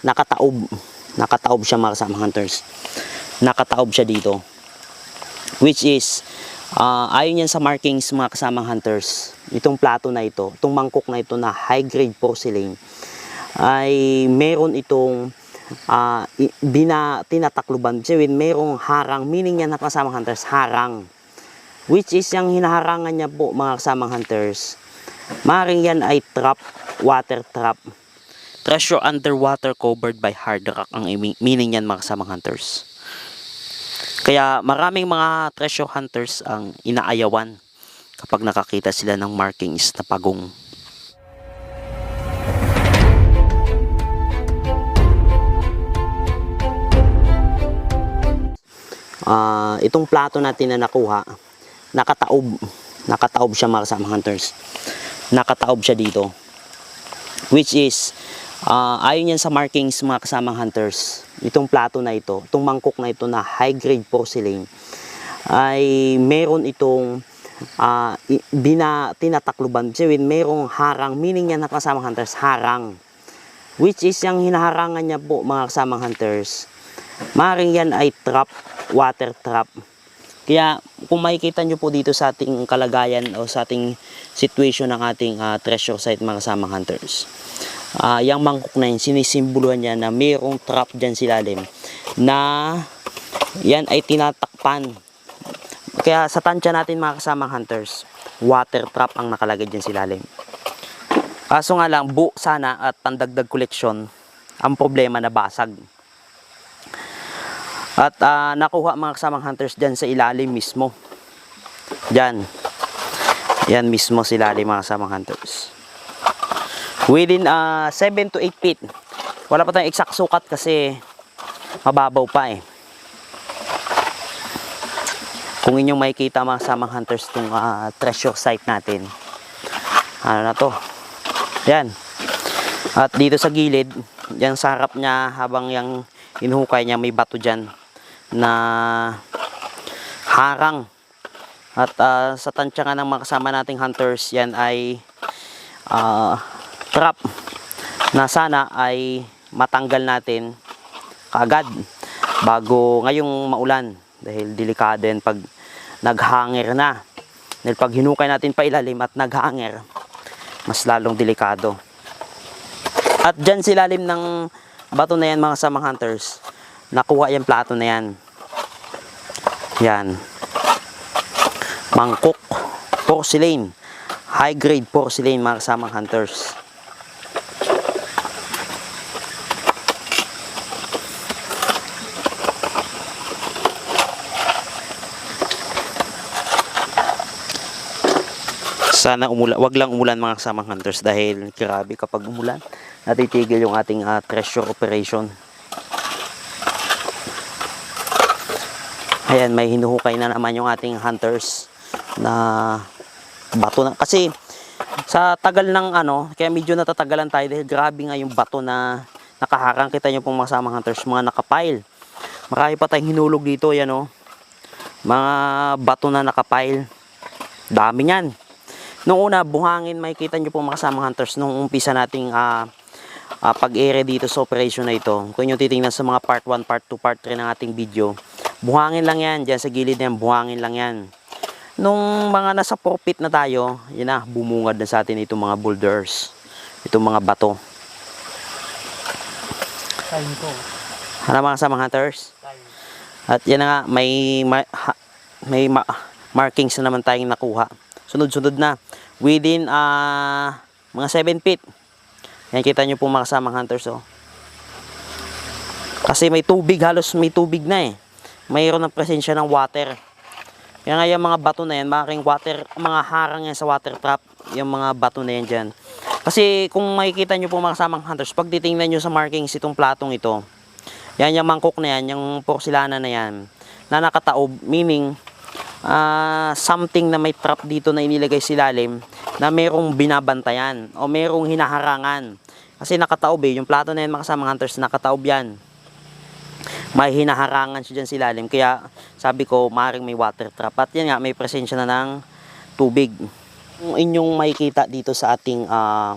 nakataob. Nakataob siya mga kasama hunters. Nakataob siya dito. Which is, uh, ayon yan sa markings mga kasamang hunters, itong plato na ito, itong mangkok na ito na high grade porcelain, ay meron itong uh, bina, tinatakluban. Sabihin, merong harang, meaning yan na kasamang hunters, harang. Which is yung hinaharangan niya po mga kasamang hunters, maring yan ay trap, water trap. Treasure underwater covered by hard rock ang meaning yan mga kasamang hunters. Kaya maraming mga treasure hunters ang inaayawan kapag nakakita sila ng markings na pagong. Ah, itong plato natin na nakuha, nakataob. Nakataob siya mga kasama hunters. Nakataob siya dito. Which is, ah, ayon yan sa markings mga kasamang hunters, itong plato na ito, itong mangkok na ito na high grade porcelain, ay meron itong i- bina, tinatakluban. Sabihin, merong harang, meaning yan na kasamang hunters, harang. Which is yung hinaharangan niya po mga kasamang hunters, maring yan ay trap, water trap. Kaya kung makikita nyo po dito sa ating kalagayan o sa ating situation ng ating ah, treasure site mga kasamang hunters, ah yung mangkok na yun, sinisimboluhan niya na mayroong trap dyan silalim na yan ay tinatakpan. Kaya sa tansya natin mga kasamang hunters, water trap ang nakalagay dyan silalim. Kaso nga lang, bu sana at pandagdag koleksyon, ang problema na basag. At ah, nakuha mga kasamang hunters dyan sa ilalim mismo. Dyan. Yan mismo sa ilalim mga kasamang hunters. Within 7 to 8 feet. Wala pa tayong exact sukat kasi mababaw pa eh. Kung inyong makikita mga kasamang hunters itong ah, treasure site natin. Ano na to? Yan. At dito sa gilid, yan sa harap niya habang yung inuhukay niya may bato dyan na harang. At ah, sa tansya ng mga kasama nating hunters, yan ay ah, trap na sana ay matanggal natin kaagad bago ngayong maulan dahil delikado yan pag naghanger na. Dahil pag hinukay natin pa ilalim at naghanger, mas lalong delikado. At dyan silalim ng bato na yan mga samang hunters, nakuha yung plato na yan. Yan. Mangkok, porcelain, high grade porcelain mga kasamang hunters. Sana umulan, wag lang umulan mga kasamang hunters dahil grabe kapag umulan, natitigil yung ating ah, treasure operation. Ayan, may hinuhukay na naman yung ating hunters na bato na. Kasi sa tagal ng ano, kaya medyo natatagalan tayo dahil grabe nga yung bato na nakaharang. Kita nyo pong mga kasamang hunters, mga nakapile. Marami pa tayong hinulog dito, yan o. Mga bato na nakapile. Dami niyan. Nung una, buhangin, makikita nyo po mga kasamang hunters, nung umpisa nating ah, ah, pag-ere dito sa operation na ito. Kung nyo titingnan sa mga part 1, part 2, part 3 ng ating video, buhangin lang yan, dyan sa gilid na yan, buhangin lang yan. Nung mga nasa profit na tayo, yun na, bumungad na sa atin itong mga boulders, itong mga bato. Time ko. Ano mga kasamang hunters? Time. At yan na nga, may, ma- ha- may ma- markings na naman tayong nakuha. Sunod-sunod na. Within ah, mga 7 feet. Yan, kita nyo po mga kasamang hunters. Oh. Kasi may tubig, halos may tubig na eh. Mayroon ng presensya ng water. Kaya nga yung mga bato na yan, maaaring water, mga harang yan sa water trap, yung mga bato na yan dyan. Kasi kung makikita nyo po mga kasamang hunters, pag titingnan nyo sa markings itong platong ito, yan yung mangkok na yan, yung porcelana na yan, na nakataob, meaning, ah something na may trap dito na inilagay silalim na merong binabantayan o merong hinaharangan. Kasi nakataob eh, yung plato na yan mga kasamang hunters, nakataob yan. May hinaharangan siya dyan silalim. Kaya sabi ko, maring may water trap. At yan nga, may presensya na ng tubig. Yung inyong makikita dito sa ating ah,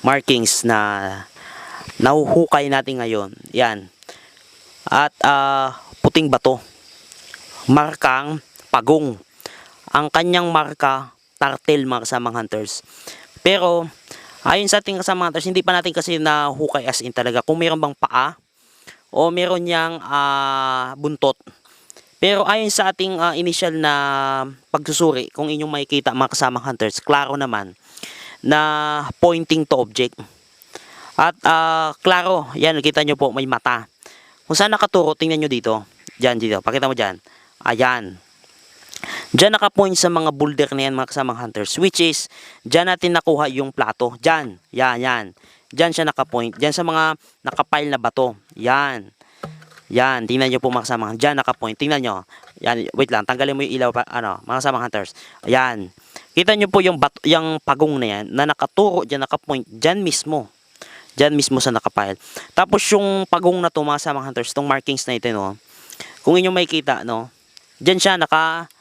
markings na nahuhukay natin ngayon. Yan. At ah, puting bato. Markang pagong. Ang kanyang marka, tartel mga kasamang hunters. Pero, ayon sa ating kasamang hunters, hindi pa natin kasi nahukay as in talaga. Kung meron bang paa, o meron niyang ah, buntot. Pero ayon sa ating ah, initial na pagsusuri, kung inyong makikita mga kasamang hunters, klaro naman na pointing to object. At ah, klaro, yan, kita nyo po, may mata. Kung saan nakaturo, tingnan nyo dito. Diyan, dito. Pakita mo dyan. Ayan. Diyan nakapoint sa mga boulder na yan mga kasamang hunters. Which is, diyan natin nakuha yung plato. Diyan. Yan, yan. Diyan siya nakapoint. Diyan sa mga nakapile na bato. Yan. Yan. Tingnan nyo po mga kasamang. Diyan nakapoint. Tingnan nyo. Yan. Wait lang. Tanggalin mo yung ilaw. Pa, ano, mga kasamang hunters. Ayan. Kita nyo po yung, bato, yung pagong na yan na nakaturo diyan nakapoint. Diyan mismo. Diyan mismo sa nakapile. Tapos yung pagong na to mga kasamang hunters, itong markings na ito, no, kung inyo makikita, no, diyan siya naka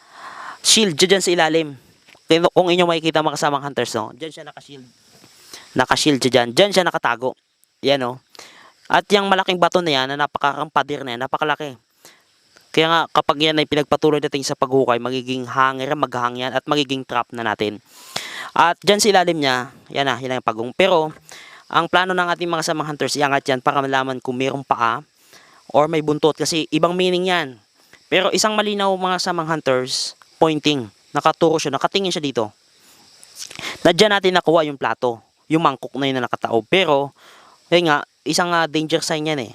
shield dyan sa ilalim. Kung inyo makikita mga kasamang hunters, no, diyan siya naka-shield. Naka-shield siya dyan. Diyan siya nakatago. Yan, no. At yung malaking bato na yan, na napakakampadir na yan, napakalaki. Kaya nga, kapag yan ay pinagpatuloy natin sa paghukay, magiging hanger, maghang yan, at magiging trap na natin. At dyan sa ilalim niya, yan na, yan na yung pagong. Pero, ang plano ng ating mga samang hunters, iangat yan para malaman kung mayroong paa or may buntot kasi ibang meaning yan. Pero isang malinaw mga samang hunters, pointing, nakaturo siya, nakatingin siya dito. Na dyan natin nakuha yung plato, yung mangkok na yun na nakataob. Pero, yun nga, isang ah, danger sign yan eh.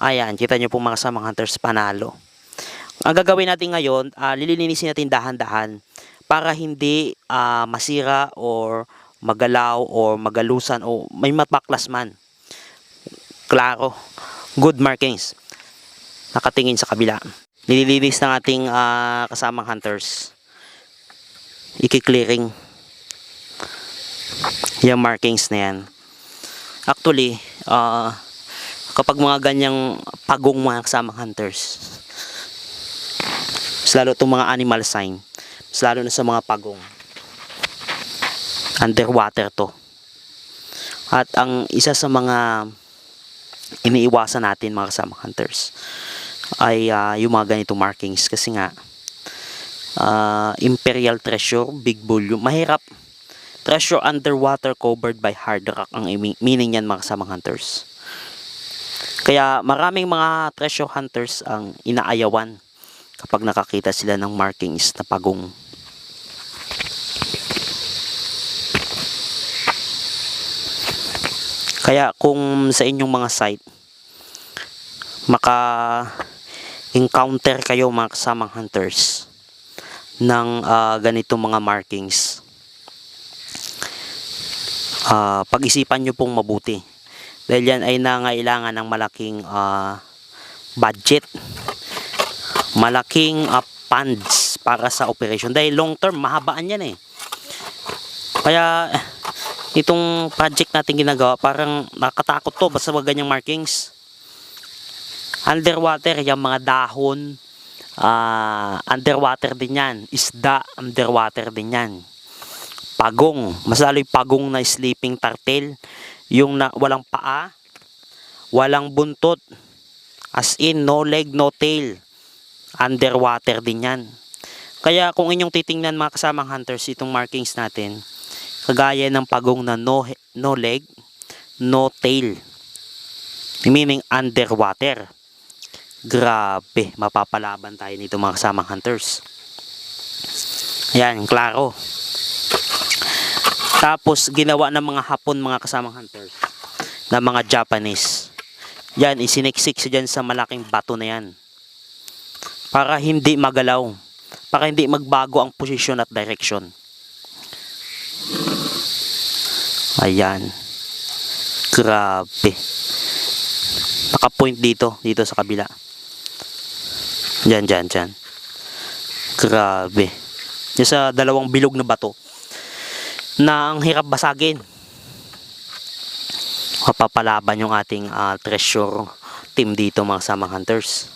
Ayan, kita nyo po mga samang hunters, panalo. Ang gagawin natin ngayon, ah, lilinisin natin dahan-dahan para hindi ah, masira or magalaw or magalusan o may mapaklas man. Klaro. Good markings. Nakatingin sa kabila. Nililinis ng ating ah, kasamang hunters. Iki-clearing. Yung markings na yan. Actually, ah, kapag mga ganyang pagong mga kasamang hunters, mas lalo itong mga animal sign, mas lalo na sa mga pagong underwater to. At ang isa sa mga iniiwasan natin mga kasama hunters ay ah, yung mga ganitong markings kasi nga ah, imperial treasure, big volume, mahirap. Treasure underwater covered by hard rock ang meaning yan mga kasama hunters. Kaya maraming mga treasure hunters ang inaayawan kapag nakakita sila ng markings na pagong Kaya kung sa inyong mga site maka encounter kayo mga kasamang hunters ng ah, ganitong mga markings. Ah, pag-isipan nyo pong mabuti. Dahil yan ay nangailangan ng malaking ah, budget. Malaking ah, funds para sa operation dahil long term mahabaan yan eh. Kaya itong project natin ginagawa parang nakatakot to basta wag ganyang markings underwater yung mga dahon. Ah, underwater din yan. Isda underwater din yan. Pagong. Mas lalo pagong na sleeping turtle. Yung na, walang paa walang buntot. As in no leg no tail. Underwater din yan. Kaya kung inyong titingnan mga kasamang hunters itong markings natin kagaya ng pagong na no, no leg, no tail. Meaning underwater. Grabe, mapapalaban tayo nito mga kasamang hunters. Yan, klaro. Tapos, ginawa ng mga hapon mga kasamang hunters na mga Japanese. Yan, isiniksik siya dyan sa malaking bato na yan. Para hindi magalaw. Para hindi magbago ang posisyon at direction. Ayan. Grabe. Naka-point dito, dito sa kabila. Diyan, diyan, diyan. Grabe. Yung sa dalawang bilog na bato na ang hirap basagin. Mapapalaban yung ating ah, treasure team dito mga samang hunters.